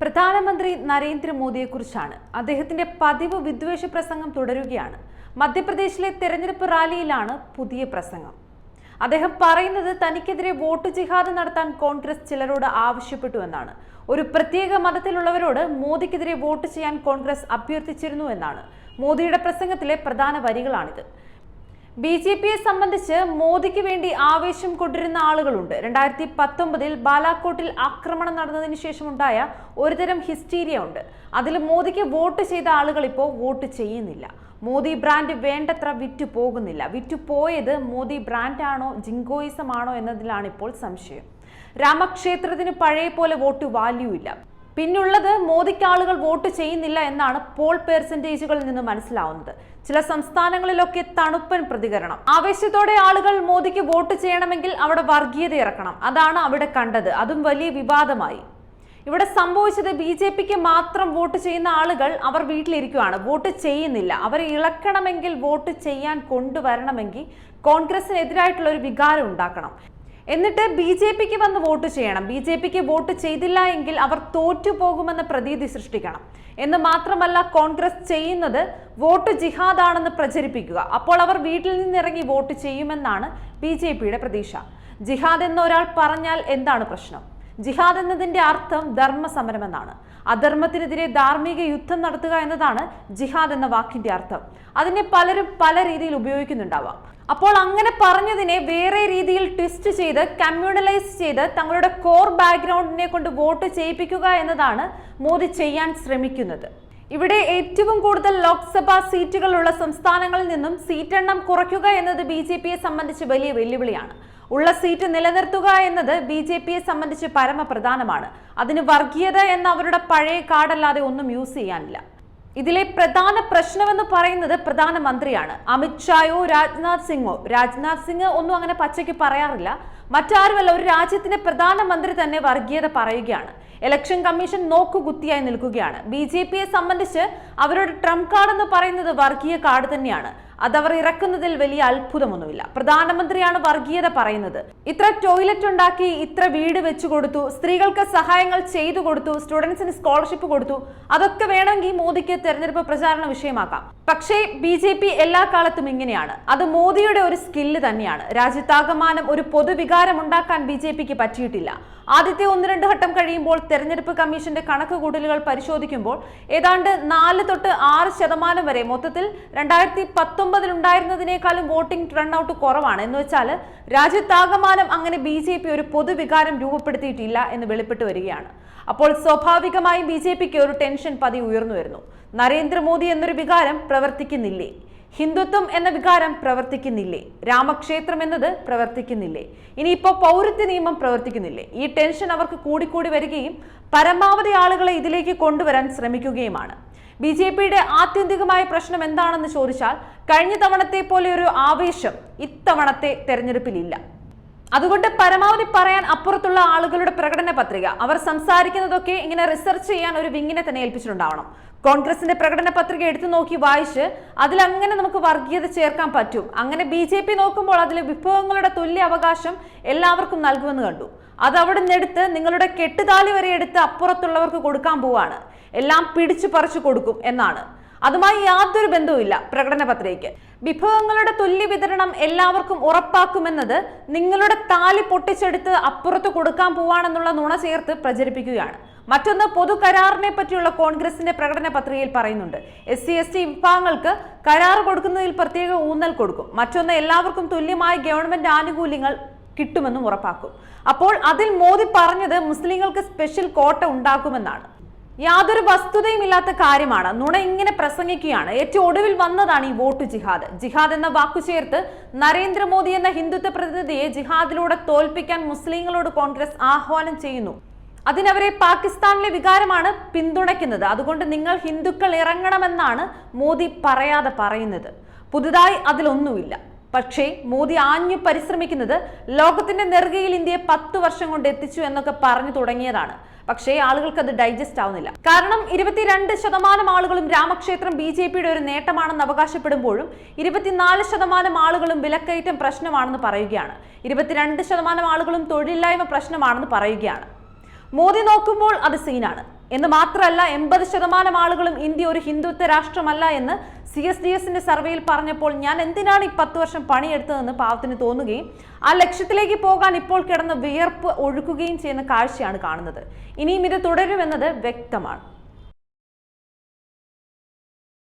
പ്രധാനമന്ത്രി നരേന്ദ്രമോദിയെക്കുറിച്ചാണ്. അദ്ദേഹത്തിന്റെ പതിവ് വിദ്വേഷ പ്രസംഗം തുടരുകയാണ്. മധ്യപ്രദേശിലെ തെരഞ്ഞെടുപ്പ് റാലിയിലാണ് പുതിയ പ്രസംഗം. അദ്ദേഹം പറയുന്നത് തനിക്കെതിരെ വോട്ട് ജിഹാദ് നടത്താൻ കോൺഗ്രസ് ചിലരോട് ആവശ്യപ്പെട്ടു എന്നാണ്. ഒരു പ്രത്യേക മതത്തിലുള്ളവരോട് മോദിക്കെതിരെ വോട്ട് ചെയ്യാൻ കോൺഗ്രസ് അഭ്യർത്ഥിച്ചിരുന്നു എന്നാണ്. മോദിയുടെ പ്രസംഗത്തിലെ പ്രധാന വരികളാണിത്. ബി ജെ പിയെ സംബന്ധിച്ച് മോദിക്ക് വേണ്ടി ആവേശം കൊണ്ടിരുന്ന ആളുകളുണ്ട്. രണ്ടായിരത്തി പത്തൊമ്പതിൽ ബാലാക്കോട്ടിൽ ആക്രമണം നടന്നതിന് ശേഷമുണ്ടായ ഒരുതരം ഹിസ്റ്റീരിയ ഉണ്ട് അതിൽ മോദിക്ക് വോട്ട് ചെയ്ത ആളുകൾ ഇപ്പോൾ വോട്ട് ചെയ്യുന്നില്ല. മോദി ബ്രാൻഡ് വേണ്ടത്ര വിറ്റു പോകുന്നില്ല. വിറ്റു പോയത് മോദി ബ്രാൻഡാണോ ജിങ്കോയിസമാണോ എന്നതിലാണ് ഇപ്പോൾ സംശയം. രാമക്ഷേത്രത്തിന് പഴയ പോലെ വോട്ട് വാല്യൂ ഇല്ല. പിന്നുള്ളത് മോദിക്ക് ആളുകൾ വോട്ട് ചെയ്യുന്നില്ല എന്നാണ് പോൾ പെർസെന്റേജുകളിൽ നിന്ന് മനസ്സിലാവുന്നത്. ചില സംസ്ഥാനങ്ങളിലൊക്കെ തണുപ്പൻ പ്രതികരണം. ആവേശത്തോടെ ആളുകൾ മോദിക്ക് വോട്ട് ചെയ്യണമെങ്കിൽ അവിടെ വർഗീയത ഇറക്കണം. അതാണ് അവിടെ കണ്ടത്. അതും വലിയ വിവാദമായി. ഇവിടെ സംഭവിച്ചത് ബി ജെ പിക്ക് മാത്രം വോട്ട് ചെയ്യുന്ന ആളുകൾ അവർ വീട്ടിലിരിക്കുകയാണ് വോട്ട് ചെയ്യുന്നില്ല. അവരെ ഇളക്കണമെങ്കിൽ വോട്ട് ചെയ്യാൻ കൊണ്ടുവരണമെങ്കിൽ കോൺഗ്രസിനെതിരായിട്ടുള്ള ഒരു വികാരം ഉണ്ടാക്കണം. എന്നിട്ട് ബി ജെ പിക്ക് വന്ന് വോട്ട് ചെയ്യണം. ബി ജെ പിക്ക് വോട്ട് ചെയ്തില്ല എങ്കിൽ അവർ തോറ്റുപോകുമെന്ന പ്രതീതി സൃഷ്ടിക്കണം. എന്ന് മാത്രമല്ല കോൺഗ്രസ് ചെയ്യുന്നത് വോട്ട് ജിഹാദാണെന്ന് പ്രചരിപ്പിക്കുക. അപ്പോൾ അവർ വീട്ടിൽ നിന്നിറങ്ങി വോട്ട് ചെയ്യുമെന്നാണ് ബി ജെ പിയുടെ പ്രതീക്ഷ. ജിഹാദ് എന്ന ഒരാൾ പറഞ്ഞാൽ എന്താണ് പ്രശ്നം? ജിഹാദ് എന്നതിന്റെ അർത്ഥം ധർമ്മസമരം എന്നാണ് അധർമ്മത്തിനെതിരെ ധാർമ്മിക യുദ്ധം നടത്തുക എന്നതാണ് ജിഹാദ് എന്ന വാക്കിന്റെ അർത്ഥം. അതിനെ പലരും പല രീതിയിൽ ഉപയോഗിക്കുന്നുണ്ടാവാം. അപ്പോൾ അങ്ങനെ പറഞ്ഞതിനെ വേറെ രീതിയിൽ ട്വിസ്റ്റ് ചെയ്ത് കമ്മ്യൂണലൈസ് ചെയ്ത് തങ്ങളുടെ കോർ ബാക്ക്ഗ്രൗണ്ടിനെ കൊണ്ട് വോട്ട് ചെയ്യിപ്പിക്കുക എന്നതാണ് മോദി ചെയ്യാൻ ശ്രമിക്കുന്നത്. ഇവിടെ ഏറ്റവും കൂടുതൽ ലോക്സഭാ സീറ്റുകളുള്ള സംസ്ഥാനങ്ങളിൽ നിന്നും സീറ്റെണ്ണം കുറയ്ക്കുക എന്നത് ബി ജെ പിയെ സംബന്ധിച്ച് വലിയ വെല്ലുവിളിയാണ്. ഉള്ള സീറ്റ് നിലനിർത്തുക എന്നത് ബി ജെ പിയെ സംബന്ധിച്ച് പരമപ്രധാനമാണ്. അതിന് വർഗീയത എന്ന അവരുടെ പഴയ കാർഡല്ലാതെ ഒന്നും യൂസ് ചെയ്യാനില്ല. ഇതിലെ പ്രധാന പ്രശ്നമെന്ന് പറയുന്നത് പ്രധാനമന്ത്രിയാണ്. അമിത്ഷായോ രാജ്നാഥ് സിംഗോ? രാജ്നാഥ് സിംഗ് ഒന്നും അങ്ങനെ പച്ചയ്ക്ക് പറയാറില്ല. മറ്റാരുമല്ല ഒരു രാജ്യത്തിന്റെ പ്രധാനമന്ത്രി തന്നെ വർഗീയത പറയുകയാണ്. ഇലക്ഷൻ കമ്മീഷൻ നോക്കുകുത്തിയായി നിൽക്കുകയാണ്. ബി ജെ പിയെ സംബന്ധിച്ച് അവരുടെ ട്രംപ് കാർഡ് എന്ന് പറയുന്നത് വർഗീയ കാർഡ് തന്നെയാണ്. അതവർ ഇറക്കുന്നതിൽ വലിയ അത്ഭുതമൊന്നുമില്ല. പ്രധാനമന്ത്രിയാണ് വർഗീയത പറയുന്നത്. ഇത്ര ടോയ്ലറ്റ് ഉണ്ടാക്കി ഇത്ര വീട് വെച്ചു കൊടുത്തു സ്ത്രീകൾക്ക് സഹായങ്ങൾ ചെയ്തു കൊടുത്തു സ്റ്റുഡൻസിന് സ്കോളർഷിപ്പ് കൊടുത്തു അതൊക്കെ വേണമെങ്കിൽ മോദിക്ക് തെരഞ്ഞെടുപ്പ് പ്രചാരണ വിഷയമാക്കാം. പക്ഷേ ബി ജെ പി എല്ലാ കാലത്തും ഇങ്ങനെയാണ്. അത് മോദിയുടെ ഒരു സ്കില്ല് തന്നെയാണ്. രാജ്യത്താകമാനം ഒരു പൊതുവികാരം ഉണ്ടാക്കാൻ ബി ജെ പിക്ക് പറ്റിയിട്ടില്ല. ആദ്യത്തെ ഒന്ന് രണ്ട് ഘട്ടം കഴിയുമ്പോൾ തെരഞ്ഞെടുപ്പ് കമ്മീഷന്റെ കണക്ക് കൂട്ടലുകൾ പരിശോധിക്കുമ്പോൾ ഏതാണ്ട് നാല് തൊട്ട് ആറ് ശതമാനം വരെ മൊത്തത്തിൽ രണ്ടായിരത്തി പത്തൊമ്പതിൽ ഉണ്ടായിരുന്നതിനേക്കാളും വോട്ടിംഗ് റൺ ഔട്ട് കുറവാണ്. എന്ന് വെച്ചാൽ രാജ്യത്താകമാനം അങ്ങനെ ബി ജെ പി ഒരു പൊതുവികാരം രൂപപ്പെടുത്തിയിട്ടില്ല എന്ന് വെളിപ്പെട്ട് വരികയാണ്. അപ്പോൾ സ്വാഭാവികമായും ബി ജെ പിക്ക് ഒരു ടെൻഷൻ പതി ഉയർന്നു വരുന്നു. നരേന്ദ്രമോദി എന്നൊരു വികാരം പ്രവർത്തിക്കുന്നില്ലേ? ഹിന്ദുത്വം എന്ന വികാരം പ്രവർത്തിക്കുന്നില്ലേ? രാമക്ഷേത്രം എന്നത് പ്രവർത്തിക്കുന്നില്ലേ? ഇനിയിപ്പോൾ പൗരത്വ നിയമം പ്രവർത്തിക്കുന്നില്ലേ? ഈ ടെൻഷൻ അവർക്ക് കൂടിക്കൂടി വരികയും പരമാവധി ആളുകളെ ഇതിലേക്ക് കൊണ്ടുവരാൻ ശ്രമിക്കുകയുമാണ്. ബി ജെ പിയുടെ ആത്യന്തികമായ പ്രശ്നം എന്താണെന്ന് ചോദിച്ചാൽ കഴിഞ്ഞ തവണത്തെ പോലെ ഒരു ആവേശം ഇത്തവണത്തെ തെരഞ്ഞെടുപ്പിലില്ല. അതുകൊണ്ട് പരമാവധി പറയാൻ അപ്പുറത്തുള്ള ആളുകളുടെ പ്രകടന പത്രിക അവർ സംസാരിക്കുന്നതൊക്കെ ഇങ്ങനെ റിസർച്ച് ചെയ്യാൻ ഒരു വിങ്ങിനെ തന്നെ ഏൽപ്പിച്ചിട്ടുണ്ടാവണം. കോൺഗ്രസിന്റെ പ്രകടന പത്രിക എടുത്തു നോക്കി വായിച്ച് അതിൽ അങ്ങനെ നമുക്ക് വർഗീയത ചേർക്കാൻ പറ്റും. അങ്ങനെ ബി നോക്കുമ്പോൾ അതിൽ വിഭവങ്ങളുടെ തുല്യ അവകാശം എല്ലാവർക്കും നൽകുമെന്ന് കണ്ടു. അത് അവിടെ നിന്നെടുത്ത് നിങ്ങളുടെ കെട്ടുതാലി വരെ എടുത്ത് അപ്പുറത്തുള്ളവർക്ക് കൊടുക്കാൻ പോവാണ്. എല്ലാം പിടിച്ചു പറിച്ചു കൊടുക്കും എന്നാണ്. അതുമായി യാതൊരു ബന്ധവുമില്ല പ്രകടന പത്രികയ്ക്ക് വിഭവങ്ങളുടെ തുല്യ വിതരണം എല്ലാവർക്കും ഉറപ്പാക്കുമെന്നത് നിങ്ങളുടെ താലി പൊട്ടിച്ചെടുത്ത് അപ്പുറത്ത് കൊടുക്കാൻ പോവാണെന്നുള്ള നുണ ചേർത്ത് പ്രചരിപ്പിക്കുകയാണ്. മറ്റൊന്ന് പൊതു കരാറിനെ പറ്റിയുള്ള കോൺഗ്രസിന്റെ പ്രകടന പത്രികയിൽ പറയുന്നുണ്ട്. എസ് സി എസ് ടി വിഭാഗങ്ങൾക്ക് കരാർ കൊടുക്കുന്നതിൽ പ്രത്യേക ഊന്നൽ കൊടുക്കും. മറ്റൊന്ന് എല്ലാവർക്കും തുല്യമായ ഗവൺമെന്റ് ആനുകൂല്യങ്ങൾ കിട്ടുമെന്നും ഉറപ്പാക്കും. അപ്പോൾ അതിൽ മോദി പറഞ്ഞത് മുസ്ലിങ്ങൾക്ക് സ്പെഷ്യൽ കോട്ട ഉണ്ടാക്കുമെന്നാണ് യാതൊരു വസ്തുതയും ഇല്ലാത്ത കാര്യമാണ്. നുണ ഇങ്ങനെ പ്രസംഗിക്കുകയാണ്. ഏറ്റവും ഒടുവിൽ വന്നതാണ് ഈ വോട്ട് ജിഹാദ്. ജിഹാദ് എന്ന വാക്കു ചേർത്ത് നരേന്ദ്രമോദി എന്ന ഹിന്ദുത്വ പ്രതിനിധിയെ ജിഹാദിലൂടെ തോൽപ്പിക്കാൻ മുസ്ലിങ്ങളോട് കോൺഗ്രസ് ആഹ്വാനം ചെയ്യുന്നു. അതിനവരെ പാകിസ്ഥാനിലെ വികാരമാണ് പിന്തുണയ്ക്കുന്നത്. അതുകൊണ്ട് നിങ്ങൾ ഹിന്ദുക്കൾ ഇറങ്ങണമെന്നാണ് മോദി പറയാതെ പറയുന്നത്. പുതുതായി അതിലൊന്നുമില്ല. പക്ഷേ മോദി ആഞ്ഞു പരിശ്രമിക്കുന്നത് ലോകത്തിന്റെ നെറുകയിൽ ഇന്ത്യയെ പത്ത് വർഷം കൊണ്ട് എത്തിച്ചു എന്നൊക്കെ പറഞ്ഞു തുടങ്ങിയതാണ്. പക്ഷേ ആളുകൾക്ക് അത് ഡൈജസ്റ്റ് ആവുന്നില്ല. കാരണം ഇരുപത്തിരണ്ട് ശതമാനം ആളുകളും രാമക്ഷേത്രം ബി ജെ പിയുടെ ഒരു നേട്ടമാണെന്ന് അവകാശപ്പെടുമ്പോഴും ഇരുപത്തിനാല് ശതമാനം ആളുകളും വിലക്കയറ്റം പ്രശ്നമാണെന്ന് പറയുകയാണ്. ഇരുപത്തിരണ്ട് ശതമാനം ആളുകളും തൊഴിലില്ലായ്മ പ്രശ്നമാണെന്ന് പറയുകയാണ്. മോദി നോക്കുമ്പോൾ അത് സീനാണ്. എന്ന് മാത്രമല്ല എൺപത് ശതമാനം ആളുകളും ഇന്ത്യ ഒരു ഹിന്ദുത്വ രാഷ്ട്രമല്ല എന്ന് സി എസ് ഡി എസിന്റെ സർവേയിൽ പറഞ്ഞപ്പോൾ ഞാൻ എന്തിനാണ് ഈ പത്ത് വർഷം പണിയെടുത്തതെന്ന് പാവത്തിന് തോന്നുകയും ആ ലക്ഷ്യത്തിലേക്ക് പോകാൻ ഇപ്പോൾ കിടന്ന് വിയർപ്പ് ഒഴുക്കുകയും ചെയ്യുന്ന കാഴ്ചയാണ് കാണുന്നത്. ഇനിയും ഇത് തുടരുമെന്നത് വ്യക്തമാണ്.